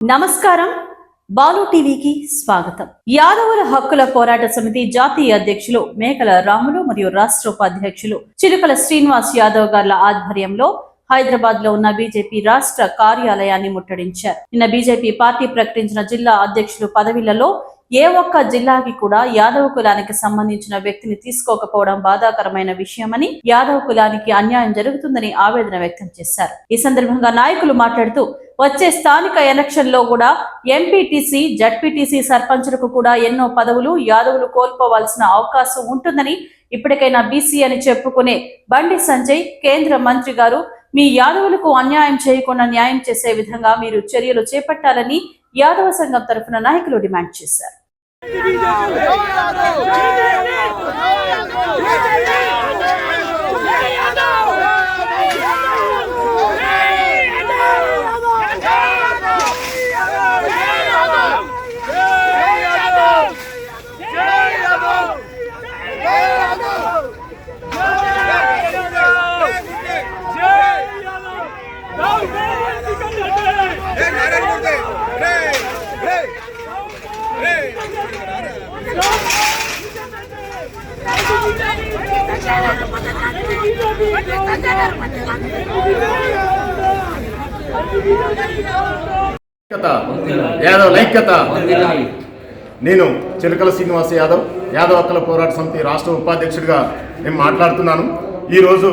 నమస్కారం. బాలు టీవీకి స్వాగతం. యాదవుల హక్కుల పోరాట సమితి జాతీయ అధ్యక్షులు మేకల రాములు మరియు రాష్ట్ర ఉపాధ్యక్షులు చిలుకల శ్రీనివాస్ యాదవ్ గార్ల ఆధ్వర్యంలో హైదరాబాద్లో ఉన్న బీజేపీ రాష్ట్ర కార్యాలయాన్ని ముట్టడించారు. నిన్న బీజేపీ పార్టీ ప్రకటించిన జిల్లా అధ్యక్షులు పదవిలలో ఏ ఒక్క జిల్లాకి కూడా యాదవ కులానికి సంబంధించిన వ్యక్తిని తీసుకోకపోవడం బాధాకరమైన విషయమని యాదవ కులానికి అన్యాయం జరుగుతుందని ఆవేదన వ్యక్తం చేశారు. ఈ సందర్భంగా నాయకులు మాట్లాడుతూ వచ్చే స్థానిక ఎలక్షన్లో కూడా ఎంపీటీసీ జడ్పీటీసీ సర్పంచులకు కూడా ఎన్నో పదవులు యాదవులు కోల్పోవాల్సిన అవకాశం ఉంటుందని ఇప్పటికైనా బీసీ అని చెప్పుకునే బండి సంజయ్ కేంద్ర మంత్రి గారు మీ యాదవులకు అన్యాయం చేయకుండా న్యాయం చేసే విధంగా మీరు చర్యలు చేపట్టాలని యాదవ సంఘం తరఫున నాయకులు డిమాండ్ చేశారు. యాదవ్ లైక్యత నేను చిలకల శ్రీనివాస్ యాదవ్ యాదవ్ హక్కుల పోరాట సమితి రాష్ట్ర ఉపాధ్యక్షుడిగా నేను మాట్లాడుతున్నాను. ఈరోజు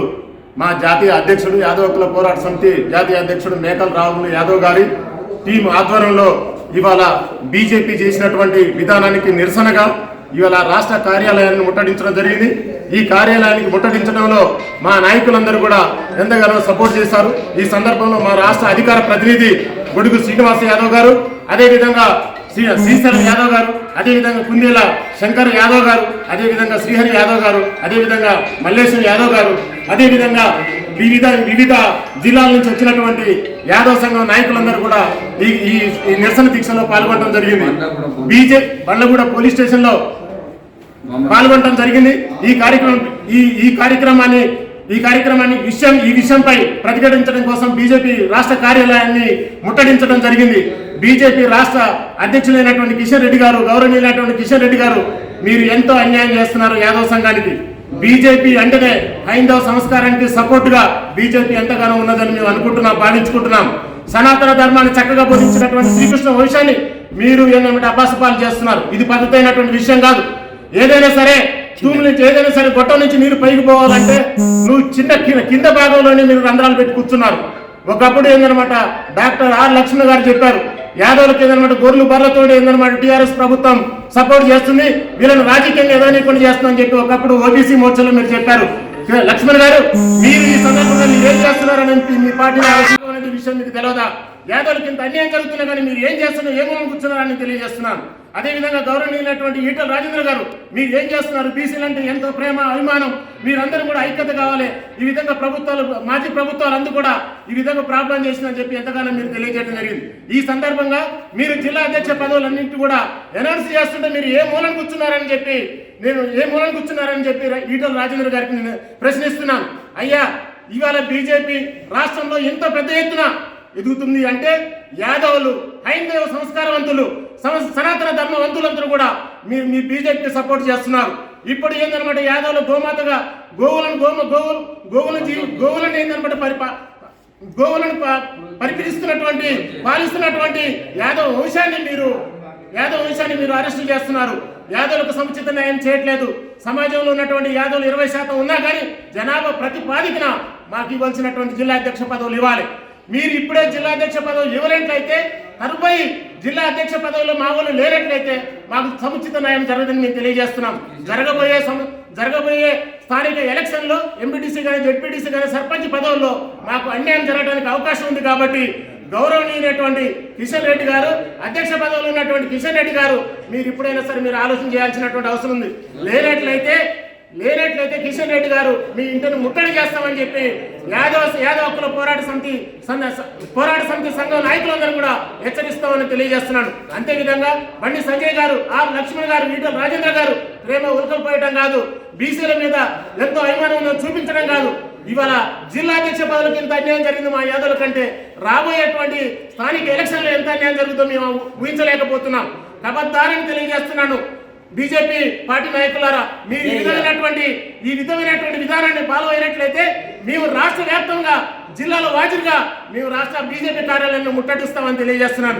మా జాతీయ అధ్యక్షుడు యాదవ్ హక్కుల పోరాట సమితి జాతీయ అధ్యక్షుడు మేకల్ రాహుల్ యాదవ్ గారి టీం ఆధ్వర్యంలో ఇవాళ బీజేపీ చేసినటువంటి విధానానికి నిరసనగా ఇవాళ రాష్ట్ర కార్యాలయాన్ని ముట్టడించడం జరిగింది. ఈ కార్యాలయానికి ముట్టడించడంలో మా నాయకులందరూ కూడా ఎంతగానో సపోర్ట్ చేశారు. ఈ సందర్భంలో మా రాష్ట్ర అధికార ప్రతినిధి గొడుగు శ్రీనివాస యాదవ్ గారు అదేవిధంగా శ్రీ శ్రీశైలం యాదవ్ గారు అదేవిధంగా కుందేల శంకర్ యాదవ్ గారు అదేవిధంగా శ్రీహరి యాదవ్ గారు అదేవిధంగా మల్లేశ్వర్ యాదవ్ గారు అదేవిధంగా వివిధ వివిధ జిల్లాల నుంచి వచ్చినటువంటి యాదవ్ సంఘం నాయకులందరూ కూడా ఈ ఈ ఈ నిరసన దీక్షలో పాల్గొనడం జరిగింది. బీజే బండ్లగూడ పోలీస్ స్టేషన్లో పాల్గొనడం జరిగింది. ఈ కార్యక్రమం ఈ ఈ కార్యక్రమాన్ని ఈ కార్యక్రమాన్ని విషయం ఈ విషయంపై ప్రతిఘటించడం కోసం బీజేపీ రాష్ట్ర కార్యాలయాన్ని ముట్టడించడం జరిగింది. బీజేపీ రాష్ట్ర అధ్యక్షులైనటువంటి కిషన్ రెడ్డి గారు గౌరవనీయులైనటువంటి కిషన్ రెడ్డి గారు మీరు ఎంతో అన్యాయం చేస్తున్నారు యాదవ్ సంఘానికి. బీజేపీ అంటేనే హైందవ సంస్కారానికి సపోర్ట్గా బీజేపీ ఎంతగానో ఉన్నదని మేము అనుకుంటున్నాం భావించుకుంటున్నాం. సనాతన ధర్మాన్ని చక్కగా బోధించినటువంటి శ్రీకృష్ణ వంశాన్ని మీరు ఏంటంటే అపాసపాలు చేస్తున్నారు? ఇది పద్ధతి అయినటువంటి విషయం కాదు. ఏదైనా సరే తూము నుంచి ఏదైనా సరే గొట్టం నుంచి నీరు పైకి పోవాలంటే నువ్వు చిన్న కింద కింద భాగంలోనే మీరు రంధ్రాలు పెట్టి కూర్చున్నారు. ఒకప్పుడు ఏందనమాట డాక్టర్ ఆర్ లక్ష్మణ్ గారు చెప్పారు. యాదవులకు ఏందనమాట గొర్రెలు బర్రతోడు ఏందనమాట టీఆర్ఎస్ ప్రభుత్వం సపోర్ట్ చేస్తుంది. వీళ్ళని రాజకీయంగా ఎదగనీయకుండా చేస్తుందని చెప్పి ఒకప్పుడు ఓబీసీ మోర్చాలో మీరు చెప్పారు. లక్ష్మణ్ గారు మీరు ఈ సందర్భంగా మీరు ఏం చేస్తున్నారని మీ పార్టీ విషయం మీకు తెలియదా యాదవులకి ఇంత అన్యాయం జరుగుతున్నా కానీ మీరు ఏం చేస్తున్నారు ఏమో కూర్చున్నారని తెలియజేస్తున్నాను. అదేవిధంగా గౌరవనీయులైనటువంటి ఈటల రాజేంద్ర గారు మీరు ఏం చేస్తున్నారు? బీసీలు అంటే ఎంతో ప్రేమ అభిమానం. మీరందరూ కూడా ఐక్యత కావాలి. ఈ విధంగా ప్రభుత్వాలు మాజీ ప్రభుత్వాలు అందరూ కూడా ఈ విధంగా ప్రాబ్లం చేసిందని చెప్పి ఎంతగానో మీరు తెలియజేయడం జరిగింది. ఈ సందర్భంగా మీరు జిల్లా అధ్యక్ష పదవులన్నింటి కూడా ఎనర్జీ చేస్తుంటే మీరు ఏ మూలం కూర్చున్నారని చెప్పి నేను ఏ మూలం కూర్చున్నారని చెప్పి ఈటల రాజేంద్ర గారికి నేను ప్రశ్నిస్తున్నాను. అయ్యా ఇవాళ బీజేపీ రాష్ట్రంలో ఎంత పెద్ద ఎత్తున ఎదుగుతుంది అంటే యాదవులు హైందవ సంస్కారవంతులు సనాతన ధర్మవంతులందరూ కూడా మీరు మీ బీజేపీ సపోర్ట్ చేస్తున్నారు. ఇప్పుడు ఏందనమాట యాదవులు గోమాతగా గోవులను గోమ గోవులు గోవులను జీవి గోవులను ఏందనమాట పరిపా గోవులను ప- పరిపాలిస్తున్నటువంటి పాలిస్తున్నటువంటి యాదవ వంశాన్ని మీరు యాదవ వంశాన్ని మీరు అరెస్టు చేస్తున్నారు. యాదవులకు సముచిత న్యాయం చేయట్లేదు. సమాజంలో ఉన్నటువంటి యాదవులు ఇరవై శాతం ఉన్నా కానీ జనాభా ప్రతిపాదికన మాకు ఇవ్వాల్సినటువంటి జిల్లా అధ్యక్ష పదవులు ఇవ్వాలి. మీరు ఇప్పుడే జిల్లా అధ్యక్ష పదవులు ఇవ్వలేట్లయితే తదుపరి జిల్లా అధ్యక్ష పదవిలో మా వాళ్ళు లేనట్లయితే మాకు సముచిత న్యాయం జరగదని మేము తెలియజేస్తున్నాం. జరగబోయే సమ- జరగబోయే స్థానిక ఎలక్షన్లో ఎంపీటీసీ కానీ జెడ్పీటీసీ కానీ సర్పంచ్ పదవుల్లో మాకు అన్యాయం జరగడానికి అవకాశం ఉంది కాబట్టి గౌరవనీయులైనటువంటి కిషన్ రెడ్డి గారు అధ్యక్ష పదవిలో ఉన్నటువంటి కిషన్ రెడ్డి గారు మీరు ఇప్పుడైనా సరే మీరు ఆలోచన చేయాల్సినటువంటి అవసరం ఉంది. లేనట్లయితే లేనట్లయితే కిషన్ రెడ్డి గారు మీ ఇంటిని ముట్టడి చేస్తామని చెప్పి యాదవ యాదవ హక్కుల పోరాట సమితి పోరాట సమితి సంఘం నాయకులందరూ కూడా హెచ్చరిస్తామని తెలియజేస్తున్నాను. అంతేవిధంగా బండి సంజయ్ గారు ఆర్ లక్ష్మణ్ గారు ఈటల రాజేంద్ర గారు ప్రేమ ఉలకలు పోయటం కాదు. బీసీల మీద ఎంతో అభిమానం చూపించడం కాదు. ఇవాళ జిల్లా అధ్యక్ష పదవులకు ఎంత అన్యాయం జరిగింది మా యాదవుల కంటే రాబోయేటువంటి స్థానిక ఎలక్షన్లో ఎంత అన్యాయం జరుగుతుందో మేము ఊహించలేకపోతున్నాం. కబద్దారని తెలియజేస్తున్నాను. బీజేపీ పార్టీ నాయకులారా మీరు ఈ విధమైనటువంటి ఈ విధమైనటువంటి విధానాన్ని ఫాలో అయినట్లయితే మేము రాష్ట్ర వ్యాప్తంగా జిల్లాలో వాజుగా మేము రాష్ట్ర బీజేపీ కార్యాలయాన్ని ముట్టడిస్తామని తెలియజేస్తున్నాను.